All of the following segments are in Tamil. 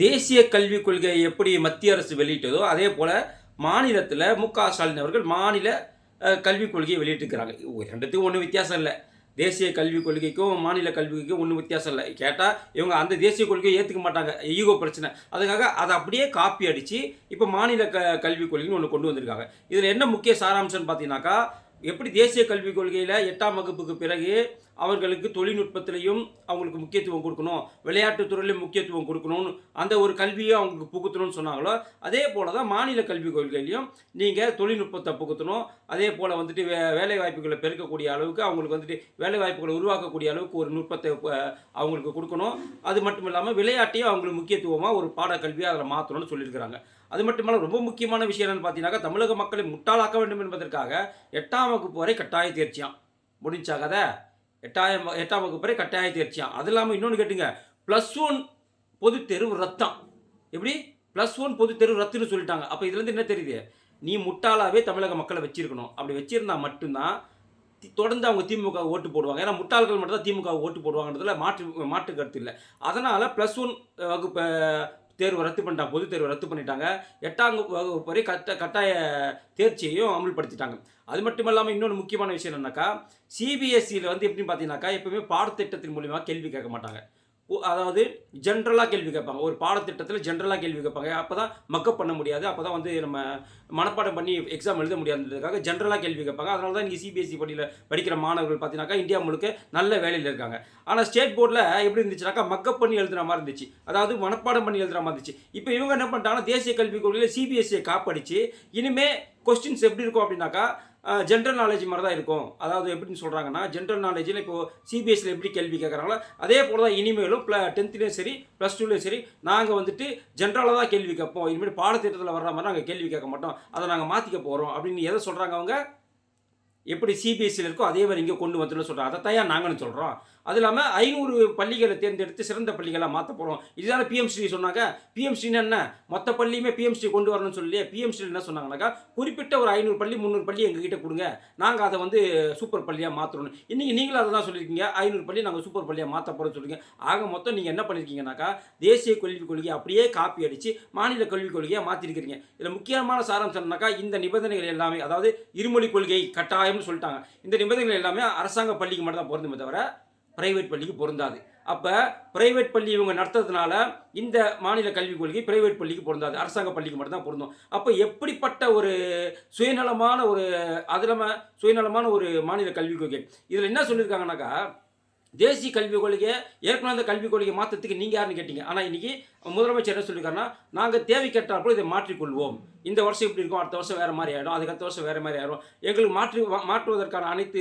தேசிய கல்விக் கொள்கையை எப்படி மத்திய அரசு வெளியிட்டதோ அதே போல் மாநிலத்தில் மு க ஸ்டாலின் அவர்கள் மாநில கல்விக் கொள்கையை வெளியிட்டிருக்கிறாங்க. ரெண்டுத்துக்கும் ஒன்றும் வித்தியாசம் இல்லை. தேசிய கல்விக் கொள்கைக்கும் மாநில கல்விக்கும் ஒன்றும் வித்தியாசம் இல்லை. கேட்டால் இவங்க அந்த தேசிய கொள்கையை ஏற்றுக்க மாட்டாங்க. ஈகோ பிரச்சனை. அதுக்காக அதை அப்படியே காப்பி அடித்து இப்போ மாநில க கல்விக் கொள்கைன்னு ஒன்று கொண்டு வந்திருக்காங்க. இதில் என்ன முக்கிய சாராம்சம்னு பார்த்தீங்கன்னாக்கா எப்படி தேசிய கல்விக் கொள்கையில் எட்டாம் வகுப்புக்கு பிறகு அவர்களுக்கு தொழில்நுட்பத்திலையும் அவங்களுக்கு முக்கியத்துவம் கொடுக்கணும். விளையாட்டுத் துறையிலையும் முக்கியத்துவம் கொடுக்கணும்னு அந்த ஒரு கல்வியை அவங்களுக்கு புகுத்தணும்னு சொன்னாங்களோ அதே போல தான் மாநில கல்விக் கொள்கையிலையும் நீங்கள் தொழில்நுட்பத்தை புகுத்தணும். அதே போல் வந்துட்டு வே வேலை வாய்ப்புகளை பெருக்கக்கூடிய அளவுக்கு அவங்களுக்கு வந்துட்டு வேலை வாய்ப்புகளை உருவாக்கக்கூடிய அளவுக்கு ஒரு நுட்பத்தை அவங்களுக்கு கொடுக்கணும். அது மட்டும் இல்லாமல் விளையாட்டையும் அவங்களுக்கு முக்கியத்துவமாக ஒரு பாடக்கல்வியாக அதில் மாற்றணும்னு சொல்லியிருக்கிறாங்க. அது மட்டும் இல்லாமல் ரொம்ப முக்கியமான விஷயம் என்னென்னு பார்த்தீங்கன்னாக்கா தமிழக மக்களை முட்டாளாக்க வேண்டும் என்பதற்காக எட்டாம் வகுப்பு வரை கட்டாய தேர்ச்சியாம். முடிஞ்சா கதை எட்டாயிரம் எட்டாம் வகுப்பு வரை கட்டாய தேர்ச்சியாம் அது இல்லாமல் இன்னொன்று கேட்டுங்க. ப்ளஸ் ஒன் பொது தெருவு ரத்தம். எப்படி? ப்ளஸ் ஒன் பொது தெரு ரத்துன்னு சொல்லிட்டாங்க. அப்போ இதுலேருந்து என்ன தெரியுது? நீ முட்டாளாவே தமிழக மக்களை வச்சிருக்கணும். அப்படி வச்சிருந்தா மட்டும்தான் தொடர்ந்து அவங்க திமுக ஓட்டு போடுவாங்க. ஏன்னா முட்டாள்கள் மட்டும் தான் திமுக ஓட்டு போடுவாங்கன்றதுல மாற்று மாற்று கருத்து இல்லை. அதனால் ப்ளஸ் ஒன் வகுப்பு தேர்வு ரத்து பண்ணிட்டாங்க பொது தேர்வு ரத்து பண்ணிட்டாங்க. எட்டாம் வகுப்பு வரை கட்ட கட்டாய தேர்ச்சியையும் அமல்படுத்திட்டாங்க. அது மட்டும் இல்லாமல் இன்னொன்று முக்கியமான விஷயம் என்னன்னாக்கா சிபிஎஸ்சியில் வந்து எப்படின்னு பார்த்தீங்கன்னாக்கா எப்பவுமே பாடத்திட்டத்தின் மூலியமாக கேள்வி கேட்க மாட்டாங்க. அதாவது ஜென்ரலாக கேள்வி கேட்பாங்க. ஒரு பாடத்திட்டத்தில் ஜென்ரலாக கேள்வி கேட்பாங்க. அப்போ தான் மக்கப் பண்ண முடியாது. அப்போ தான் வந்து நம்ம மனப்பாடம் பண்ணி எக்ஸாம் எழுத முடியாதுன்றதுக்காக ஜென்ரலாக கேள்வி கேட்பாங்க. அதனால தான் இங்கே சிபிஎஸ்சி பள்ளியில் படிக்கிற மாணவர்கள் பார்த்தீங்கன்னாக்கா இந்தியா முழுக்க நல்ல வேலையில் இருக்காங்க. ஆனால் ஸ்டேட் போர்டில் எப்படி இருந்துச்சுனாக்கா மக்கப் பண்ணி எழுதுகிற மாதிரி இருந்துச்சு. அதாவது மனப்பாடம் பண்ணி எழுதுகிற மாதிரி இருந்துச்சு. இப்போ இவங்க என்ன பண்ணிட்டாங்கன்னா தேசிய கல்விக் கொள்கையில் சிபிஎஸ்சியை காப்படிச்சு இனிமேல் கொஸ்டின்ஸ் எப்படி இருக்கும் அப்படின்னாக்கா ஜென்ரல் நாலேஜ் மாதிரி தான் இருக்கும். அதாவது எப்படின்னு சொல்கிறாங்கன்னா ஜென்ரல் நாலேஜில் இப்போது சிபிஎஸ்சியில் எப்படி கேள்வி கேட்குறாங்களோ அதே போல் தான் இனிமேலும் ப்ள டென்த்துலேயும் சரி ப்ளஸ் டூலேயும் சரி நாங்கள் வந்துட்டு ஜென்ரலாக தான் கேள்வி கேட்போம். இனிமேல் பாடத்திட்டத்தில் வர்ற மாதிரி நாங்கள் கேள்வி கேட்க மாட்டோம். அதை நாங்கள் மாற்றிக்க போகிறோம் அப்படின்னு எதை சொல்கிறாங்க அவங்க? எப்படி சிபிஎஸ்சியில் இருக்கோ அதே மாதிரி இங்கே கொண்டு வந்துன்னு சொல்கிறோம் அதை தயார் நாங்களும் சொல்கிறோம் அது இல்லாமல் ஐநூறு பள்ளிகளை தேர்ந்தெடுத்து சிறந்த பள்ளிகளாக மாற்ற போகிறோம் இதுதானே பிஎம்ஸ்ரீ சொன்னாங்க. பிஎம்ஸ்ரீன்னு என்ன? மொத்த பள்ளியுமே பிஎம்ஸ்ரீ கொண்டு வரணும்னு சொல்லி பிஎம்ஸ்ரீ என்ன சொன்னாங்கன்னாக்கா குறிப்பிட்ட ஒரு ஐநூறு பள்ளி முந்நூறு பள்ளி எங்ககிட்ட கொடுங்க. நாங்கள் அதை வந்து சூப்பர் பள்ளியாக மாற்றணும் இன்றைக்கி நீங்களும் அதை தான் சொல்லியிருக்கீங்க. ஐநூறு பள்ளி நாங்கள் சூப்பர் பள்ளியாக மாற்ற போகிறோம்னு சொல்லுங்க ஆக மொத்தம் நீங்கள் என்ன பண்ணியிருக்கீங்கனாக்கா தேசிய கல்விக் கொள்கையை அப்படியே காப்பி அடித்து மாநில கல்விக் கொள்கையை மாற்றிருக்கிறீங்க இதில் முக்கியமான சாரம் என்னன்னாக்கா இந்த நிபந்தனைகள் எல்லாமே அதாவது இருமொழி கொள்கை கட்டாயம் கட்டாயம்னு சொல்லிட்டாங்க. இந்த நிபந்தனைகள் எல்லாமே அரசாங்க பள்ளிக்கு மட்டும் தான் பொருந்துமே தவிர பிரைவேட் பள்ளிக்கு பொருந்தாது. அப்போ பிரைவேட் பள்ளி இவங்க நடத்துறதுனால இந்த மாநில கல்விக் கொள்கை பிரைவேட் பள்ளிக்கு பொருந்தாது. அரசாங்க பள்ளிக்கு மட்டும்தான் பொருந்தும். அப்போ எப்படிப்பட்ட ஒரு சுயநலமான ஒரு அது சுயநலமான ஒரு மாநில கல்விக் கொள்கை? இதில் என்ன சொல்லியிருக்காங்கனாக்கா தேசிய கல்விக் கொள்கையை ஏற்கனவே அந்த கல்விக் கொள்கையை மாற்றத்துக்கு நீங்கள் யாருன்னு கேட்டீங்க. ஆனால் இன்றைக்கி முதலமைச்சர் என்ன சொல்லியிருக்காருன்னா நாங்கள் தேவை கேட்டால் இதை மாற்றிக்கொள்வோம். இந்த வருஷம் இப்படி இருக்கும் அடுத்த வருஷம் வேறு மாதிரி ஆகிடும் அதுக்கு அடுத்த வருஷம் வேறு மாதிரி ஆகிடும் எங்களுக்கு மாற்றி மாற்றுவதற்கான அனைத்து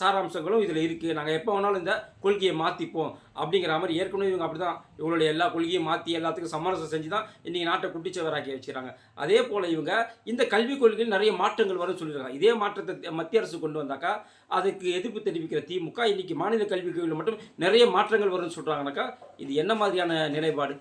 சாராம்சங்களும் இதில் இருக்குது நாங்கள் எப்போ வேணாலும் இந்த கொள்கையை மாற்றிப்போம் அப்படிங்கிற மாதிரி ஏற்கனவே இவங்க அப்படி தான் இவங்களுடைய எல்லா கொள்கையும் மாற்றி எல்லாத்துக்கும் சமரசம் செஞ்சு தான் இன்றைக்கி நாட்டை குட்டிச்சவராக்கி வச்சுக்கிறாங்க அதே போல் இவங்க இந்த கல்விக் கொள்கையில் நிறைய மாற்றங்கள் வரும்னு சொல்லியிருக்காங்க. இதே மாற்றத்தை மத்திய அரசு கொண்டு வந்தாக்கா அதுக்கு எதிர்ப்பு தெரிவிக்கிற திமுக இன்றைக்கி மாநில கல்விக் கொள்கையில் மட்டும் நிறைய மாற்றங்கள் வரும்னு சொல்கிறாங்கனாக்கா இது என்ன மாதிரியான நிலைப்பாடு?